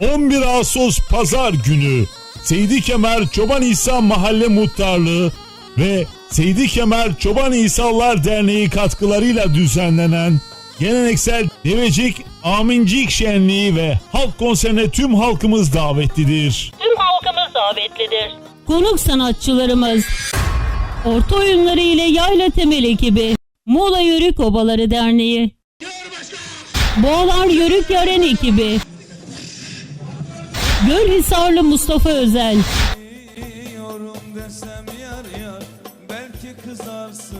11 Ağustos Pazar günü Seydi Kemer Çoban İsa Mahalle Muhtarlığı ve Seydi Kemer Çoban İsalar Derneği katkılarıyla düzenlenen geleneksel Devecik Amincik Şenliği ve halk konserine tüm halkımız davetlidir. Tüm halkımız davetlidir. Konuk sanatçılarımız Orta oyunları ile Yayla Temel ekibi Muğla Yörük Obaları Derneği Boğalar Yörük Yaren ekibi Gölhisarlı Mustafa Özel. Yorum desem yar yar belki kızarsın.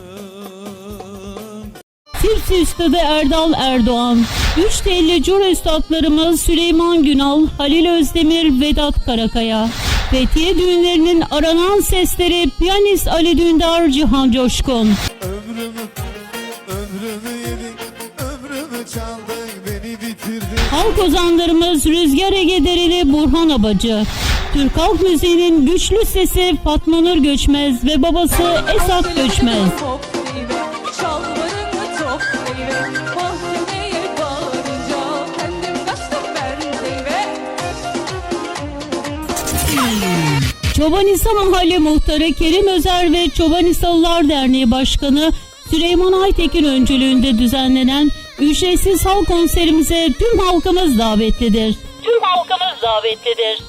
Sirsi Üstadı Erdal Erdoğan. Üç telli cura üstadlarımız Süleyman Günal, Halil Özdemir, Vedat Karakaya. Fethiye düğünlerinin aranan sesleri piyanist Ali Dündar, Cihan Coşkun Halk ozanlarımız Rüzgar Ege Dereli Burhan Abacı. Türk halk müziğinin güçlü sesi Fatma Nur Göçmez ve babası Esat Göçmez. Çobanisa Mahalle Muhtarı Kerim Özer ve Çobanisalılar Derneği Başkanı Süleyman Aytekin öncülüğünde düzenlenen ücretsiz halk konserimize tüm halkımız davetlidir. Tüm halkımız davetlidir.